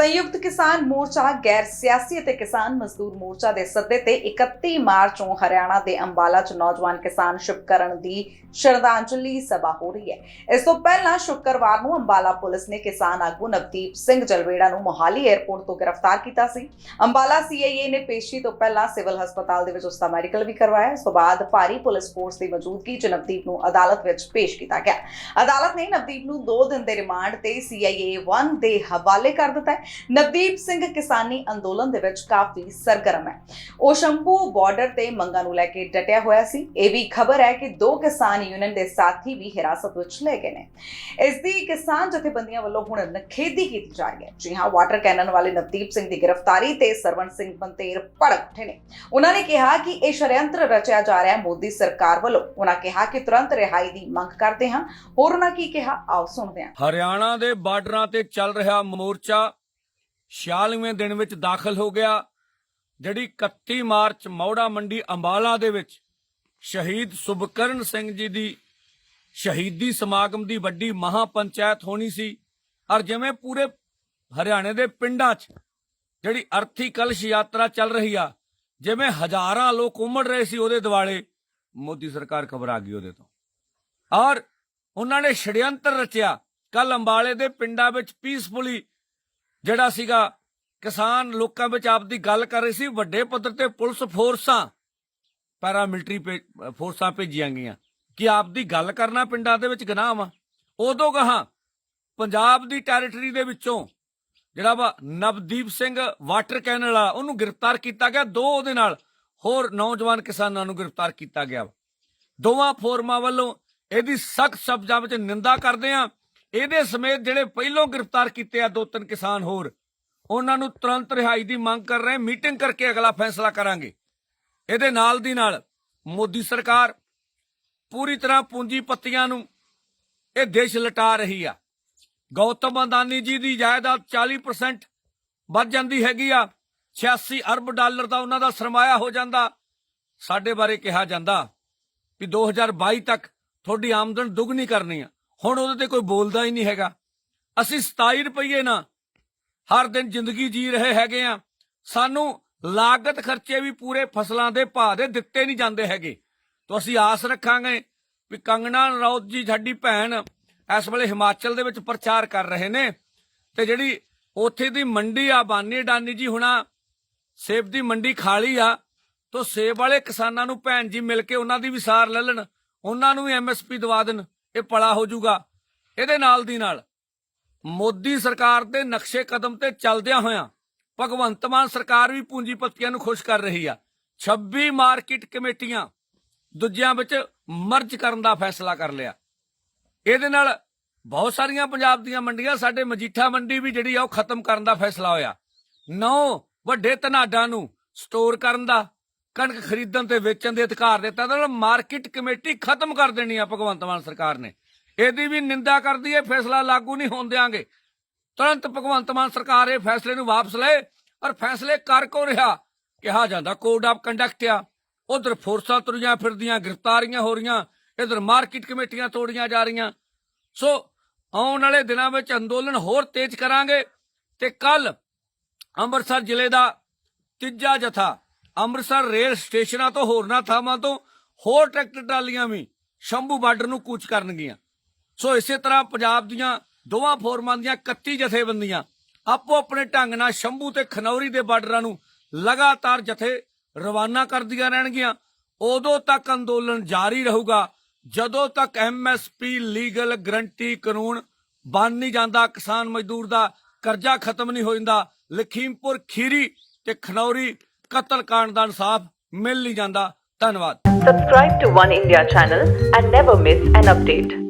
ਸੰਯੁਕਤ ਕਿਸਾਨ ਮੋਰਚਾ ਗੈਰ ਸਿਆਸੀ ਅਤੇ ਕਿਸਾਨ ਮਜ਼ਦੂਰ ਮੋਰਚਾ ਦੇ ਸੱਦੇ ਤੇ 31 ਮਾਰਚ ਨੂੰ ਹਰਿਆਣਾ ਦੇ ਅੰਬਾਲਾ 'ਚ ਨੌਜਵਾਨ ਕਿਸਾਨ ਸ਼ੁਭਕਰਨ ਦੀ ਸ਼ਰਧਾਂਜਲੀ ਸਭਾ ਹੋ ਰਹੀ ਹੈ। ਇਸ ਤੋਂ ਪਹਿਲਾਂ ਸ਼ੁੱਕਰਵਾਰ ਨੂੰ ਅੰਬਾਲਾ ਪੁਲਿਸ ਨੇ ਕਿਸਾਨ ਆਗੂ ਨਵਦੀਪ ਸਿੰਘ ਜਲਵੇੜਾ ਨੂੰ ਮੋਹਾਲੀ 에ਅਰਪੋਰਟ ਤੋਂ ਗ੍ਰਿਫਤਾਰ ਕੀਤਾ ਸੀ। ਅੰਬਾਲਾ ਸੀਆਈਏ ਨੇ ਪੇਸ਼ੀ ਤੋਂ ਪਹਿਲਾਂ ਸਿਵਲ ਹਸਪਤਾਲ ਦੇ ਵਿੱਚ ਉਸ ਦਾ ਮੈਡੀਕਲ ਵੀ ਕਰਵਾਇਆ। ਇਸ ਤੋਂ ਬਾਅਦ ਭਾਰੀ ਪੁਲਿਸ ਫੋਰਸ ਦੀ ਮੌਜੂਦਗੀ 'ਚ ਨਵਦੀਪ ਨੂੰ ਅਦਾਲਤ ਵਿੱਚ ਪੇਸ਼ ਕੀਤਾ ਗਿਆ। ਅਦਾਲਤ ਨੇ ਨਵਦੀਪ ਨੂੰ 2 ਦਿਨ ਦੇ ਰਿਮਾਂਡ ਤੇ ਸੀਆਈਏ 1 ਦੇ ਹਵਾਲੇ ਕਰ ਦਿੱਤਾ ਹੈ। ਨਵਦੀਪ ਸਿੰਘ ਕਿਸਾਨੀ ਅੰਦੋਲਨ ਦੇ ਵਿੱਚ ਕਾਫੀ ਸਰਗਰਮ ਹੈ। ਉਹ ਸ਼ੰਭੂ ਬਾਰਡਰ ਤੇ ਮੰਗਾਂ ਨੂੰ ਲੈ ਕੇ ਡਟਿਆ ਹੋਇਆ ਸੀ। ਇਹ ਵੀ ਖਬਰ ਹੈ ਕਿ ਦੋ ਕਿਸਾਨ ਯੂਨੀਅਨ ਦੇ ਸਾਥੀ ਵੀ ਹਿਰਾਸਤ ਵਿੱਚ ਲਏ ਗਏ ਨੇ। ਇਸ ਦੀ ਕਿਸਾਨ ਜਥੇਬੰਦੀਆਂ ਵੱਲੋਂ ਹੁਣ ਨਖੇਦੀ ਕੀਤੀ ਜਾ ਰਹੀ ਹੈ। ਜੀ ਹਾਂ ਵਾਟਰ ਕੈਨਨ ਵਾਲੇ ਨਵਦੀਪ ਸਿੰਘ ਦੀ ਗ੍ਰਿਫਤਾਰੀ ਤੇ ਸਰਵਣ ਸਿੰਘ ਬੰਤੇਰ ਭੜਕ ਉੱਠੇ ਨੇ। ਉਹਨਾਂ ਨੇ ਕਿਹਾ ਕਿ ਇਹ ਸ਼ਰਯੰਤਰ ਰਚਿਆ ਜਾ ਰਿਹਾ ਹੈ। ਮੋਦੀ ਸਰਕਾਰ ਵੱਲੋਂ ਉਹਨਾਂ ਕਿਹਾ ਕਿ ਤੁਰੰਤ ਰਿਹਾਈ ਦੀ ਮੰਗ ਕਰਦੇ ਹਾਂ। ਹੋਰ ਉਹਨਾਂ ਕੀ ਕਿਹਾ? ਆਓ ਸੁਣਦੇ ਹਾਂ। ਹਰਿਆਣਾ ਦੇ ਬਾਰਡਰਾਂ ਤੇ ਚੱਲ ਰਿਹਾ ਮੋਰਚਾ 46ਵੇਂ ਦਿਨ ਵਿੱਚ ਦਾਖਲ ਹੋ ਗਿਆ, ਜਿਹੜੀ 31 ਮਾਰਚ ਮੌੜਾ ਮੰਡੀ ਅੰਬਾਲਾ ਦੇ ਵਿੱਚ ਸ਼ਹੀਦ ਸੁਭਕਰਨ ਸਿੰਘ ਜੀ ਦੀ ਸ਼ਹੀਦੀ ਸਮਾਗਮ ਦੀ ਵੱਡੀ ਮਹਾ ਹੋਣੀ ਸੀ ਔਰ ਜਿਵੇਂ ਪੂਰੇ ਹਰਿਆਣੇ ਦੇ ਪਿੰਡਾਂ 'ਚ ਜਿਹੜੀ ਅਰਥੀ ਕਲਸ਼ ਯਾਤਰਾ ਚੱਲ ਰਹੀ ਆ, ਜਿਵੇਂ ਹਜ਼ਾਰਾਂ ਲੋਕ ਉਮੜ ਰਹੇ ਸੀ ਉਹਦੇ ਦਿਵਾਲੇ, ਮੋਦੀ ਸਰਕਾਰ ਘਬਰਾ ਗਈ ਉਹਦੇ ਤੋਂ। ਔਰ ਉਹਨਾਂ ਨੇ ਛੜਯੰਤਰ ਰਚਿਆ ਕੱਲ ਅੰਬਾਲੇ ਦੇ ਪਿੰਡਾਂ ਵਿੱਚ ਪੀਸਫੁਲੀ ਜਿਹੜਾ ਸੀਗਾ ਕਿਸਾਨ ਲੋਕਾਂ ਵਿੱਚ ਆਪਦੀ ਗੱਲ ਕਰ ਰਹੇ ਸੀ, ਵੱਡੇ ਪੱਧਰ ਤੇ ਪੁਲਿਸ ਫੋਰਸਾਂ ਪੈਰਾਮਿਲਟਰੀ ਭੇ- ਫੋਰਸਾਂ ਭੇਜੀਆਂ ਗਈਆਂ ਕਿ ਆਪਦੀ ਗੱਲ ਕਰਨਾ ਪਿੰਡਾਂ ਦੇ ਵਿੱਚ ਗੁਨਾਹ ਵਾ। ਉਦੋਂ ਕਹਾ ਪੰਜਾਬ ਦੀ ਟੈਰੀਟਰੀ ਦੇ ਵਿੱਚੋਂ ਜਿਹੜਾ ਵਾ ਨਵਦੀਪ ਸਿੰਘ ਵਾਟਰ ਕੈਨਲ ਵਾਲਾ, ਉਹਨੂੰ ਗ੍ਰਿਫਤਾਰ ਕੀਤਾ ਗਿਆ। ਦੋ ਉਹਦੇ ਨਾਲ ਹੋਰ ਨੌਜਵਾਨ ਕਿਸਾਨਾਂ ਨੂੰ ਗ੍ਰਿਫਤਾਰ ਕੀਤਾ ਗਿਆ ਵਾ। ਦੋਵਾਂ ਫੋਰਮਾਂ ਵੱਲੋਂ ਇਹਦੀ ਸਖਤ ਸ਼ਬਦਾਂ ਵਿੱਚ ਨਿੰਦਾ ਕਰਦੇ ਆ। ਇਹਦੇ ਸਮੇਤ ਜਿਹੜੇ ਪਹਿਲੋਂ ਗ੍ਰਿਫਤਾਰ ਕੀਤੇ ਆ ਦੋ ਤਿੰਨ ਕਿਸਾਨ ਹੋਰ, ਉਹਨਾਂ ਨੂੰ ਤੁਰੰਤ ਰਿਹਾਈ ਦੀ ਮੰਗ ਕਰ ਰਹੇ, ਮੀਟਿੰਗ ਕਰਕੇ ਅਗਲਾ ਫੈਸਲਾ ਕਰਾਂਗੇ। ਇਹਦੇ ਨਾਲ ਦੀ ਨਾਲ ਮੋਦੀ ਸਰਕਾਰ ਪੂਰੀ ਤਰ੍ਹਾਂ ਪੂੰਜੀਪਤੀਆਂ ਨੂੰ ਇਹ ਦੇਸ਼ ਲਟਾ ਰਹੀ ਆ। ਗੌਤਮ ਅਦਾਨੀ ਜੀ ਦੀ ਜਾਇਦਾਦ 40% ਵੱਧ ਜਾਂਦੀ ਹੈਗੀ ਆ। 86 ਅਰਬ ਡਾਲਰ ਦਾ ਉਹਨਾਂ ਦਾ ਸਰਮਾਇਆ ਹੋ ਜਾਂਦਾ। ਸਾਡੇ ਬਾਰੇ ਕਿਹਾ ਜਾਂਦਾ ਵੀ 2022 ਤੱਕ ਤੁਹਾਡੀ ਆਮਦਨ ਦੁੱਗਣੀ ਕਰਨੀ ਆ। ਹੁਣ ਉਹਦੇ ਤੇ ਕੋਈ ਬੋਲਦਾ ਹੀ ਨਹੀਂ ਹੈਗਾ। ਅਸੀਂ 27 ਰੁਪਏ ਨਾ ਹਰ ਦਿਨ ਜ਼ਿੰਦਗੀ ਜੀ ਰਹੇ ਹੈਗੇ ਆ। ਸਾਨੂੰ ਲਾਗਤ ਖਰਚੇ ਵੀ ਪੂਰੇ ਫਸਲਾਂ ਦੇ ਭਾਅ ਦੇ ਦਿੱਤੇ ਨਹੀਂ ਜਾਂਦੇ ਹੈਗੇ। ਤਾਂ ਅਸੀਂ ਆਸ ਰੱਖਾਂਗੇ ਵੀ ਕੰਗਣਾ ਰਣੌਤ ਜੀ, ਸਾਡੀ ਭੈਣ ਇਸ ਵੇਲੇ ਹਿਮਾਚਲ ਦੇ ਵਿੱਚ ਪ੍ਰਚਾਰ ਕਰ ਰਹੇ ਨੇ ਤੇ ਜਿਹੜੀ ਉੱਥੇ ਦੀ ਮੰਡੀ ਆ, ਬਾਨੀ ਡਾਨੀ ਜੀ ਹੁਣਾ, ਸੇਬ ਦੀ ਮੰਡੀ ਖਾਲੀ ਆ, ਤਾਂ ਸੇਬ ਵਾਲੇ ਕਿਸਾਨਾਂ ਨੂੰ ਭੈਣ ਜੀ ਮਿਲ ਕੇ ਉਹਨਾਂ ਦੀ ਵੀ ਸਾਰ ਲੈ ਲੈਣ, ਉਹਨਾਂ ਨੂੰ ਵੀ ਐਮਐਸਪੀ ਦਵਾ ਦੇਣ। ਇਹ ਪਲਾ ਹੋ ਜਾਊਗਾ ਇਹਦੇ ਨਾਲ ਦੀ ਨਾਲ। ਮੋਦੀ ਸਰਕਾਰ ਦੇ ਨਕਸ਼ੇ ਕਦਮ ਤੇ ਚੱਲਦਿਆਂ ਹੋਇਆਂ ਭਗਵੰਤ ਮਾਨ ਸਰਕਾਰ ਵੀ ਪੂੰਜੀਪਤੀਆਂ ਨੂੰ ਖੁਸ਼ ਕਰ ਰਹੀ ਆ। 26 ਮਾਰਕੀਟ ਕਮੇਟੀਆਂ ਦੂਜਿਆਂ ਵਿੱਚ ਮਰਜ ਕਰਨ ਦਾ ਫੈਸਲਾ ਕਰ ਲਿਆ। ਇਹਦੇ ਨਾਲ ਬਹੁਤ ਸਾਰੀਆਂ ਪੰਜਾਬ ਦੀਆਂ ਮੰਡੀਆਂ, ਸਾਡੇ ਮਜੀਠਾ ਮੰਡੀ ਵੀ ਜਿਹੜੀ ਆ ਉਹ ਖਤਮ ਕਰਨ ਦਾ ਫੈਸਲਾ ਹੋਇਆ। ਨੌ ਵੱਡੇ ਧਨਾਡਾਂ ਨੂੰ ਸਟੋਰ ਕਰਨ ਦਾ ਕਣਕ ਖਰੀਦਣ ਤੇ ਵੇਚਣ ਦੇ ਅਧਿਕਾਰ ਦਿੱਤਾ, ਤਾਂ ਮਾਰਕੀਟ ਕਮੇਟੀ ਖਤਮ ਕਰ ਦੇਣੀ ਆ ਭਗਵੰਤ ਮਾਨ ਸਰਕਾਰ ਨੇ। ਇਹਦੀ ਵੀ ਨਿੰਦਾ ਕਰਦੀ ਹੈ, ਫੈਸਲਾ ਲਾਗੂ ਨਹੀਂ ਹੋਣ ਦਿਆਂਗੇ। ਤੁਰੰਤ ਭਗਵੰਤ ਮਾਨ ਸਰਕਾਰ ਇਹ ਫੈਸਲੇ ਨੂੰ ਵਾਪਸ ਲਏ ਔਰ ਫੈਸਲੇ ਕਰ ਕੋ ਰਿਹਾ? ਕਿਹਾ ਜਾਂਦਾ ਕੋਡ ਆਫ ਕੰਡਕਟ ਆ। ਉਧਰ ਫੋਰਸਾਂ ਤੁਰੀਆਂ ਫਿਰਦੀਆਂ, ਗ੍ਰਿਫਤਾਰੀਆਂ ਹੋ ਰਹੀਆਂ, ਇਧਰ ਮਾਰਕੀਟ ਕਮੇਟੀਆਂ ਤੋੜੀਆਂ ਜਾ ਰਹੀਆਂ। ਸੋ ਆਉਣ ਵਾਲੇ ਦਿਨਾਂ ਵਿੱਚ ਅੰਦੋਲਨ ਹੋਰ ਤੇਜ਼ ਕਰਾਂਗੇ ਤੇ ਕੱਲ ਅੰਮ੍ਰਿਤਸਰ ਜ਼ਿਲ੍ਹੇ ਦਾ ਤੀਜਾ ਜਥਾ ਅੰਮ੍ਰਿਤਸਰ ਰੇਲ ਸਟੇਸ਼ਨਾਂ ਤੋਂ, ਹੋਰਨਾਂ ਥਾਵਾਂ ਤੋਂ ਹੋਰ ਟਰੈਕਟਰ ਟਰਾਲੀਆਂ ਵੀ ਸ਼ੰਭੂ ਬਾਰਡਰ ਨੂੰ ਕੂਚ ਕਰਨਗੀਆਂ। ਸੋ ਇਸੇ ਤਰ੍ਹਾਂ ਪੰਜਾਬ ਦੀਆਂ ਦੋਵਾਂ ਫੋਰਮਾਂ ਦੀਆਂ 31 ਜਥੇਬੰਦੀਆਂ ਆਪੋ ਆਪਣੇ ਢੰਗ ਨਾਲ ਸ਼ੰਭੂ ਤੇ ਖਨੌਰੀ ਦੇ ਬਾਰਡਰਾਂ ਨੂੰ ਲਗਾਤਾਰ ਜਥੇ ਰਵਾਨਾ ਕਰਦੀਆਂ ਰਹਿਣਗੀਆਂ। ਉਦੋਂ ਤੱਕ ਅੰਦੋਲਨ ਜਾਰੀ ਰਹੂਗਾ, ਜਦੋਂ ਤੱਕ ਐਮਐਸਪੀ ਲੀਗਲ ਗਰੰਟੀ ਕਾਨੂੰਨ ਬਣ ਨਹੀਂ ਜਾਂਦਾ, ਕਿਸਾਨ ਮਜ਼ਦੂਰ ਦਾ ਕਰਜ਼ਾ ਖਤਮ ਨਹੀਂ ਹੋ ਜਾਂਦਾ। ਲਖੀਮਪੁਰ ਖੀਰੀ ਤੇ ਖਨੌਰੀ ਕਤਲ ਕਾਂਡ ਦਾ ਇਨਸਾਫ ਮਿਲ ਨਹੀਂ ਜਾਂਦਾ ਧੰਨਵਾਦ Subscribe to One India channel and never miss an update.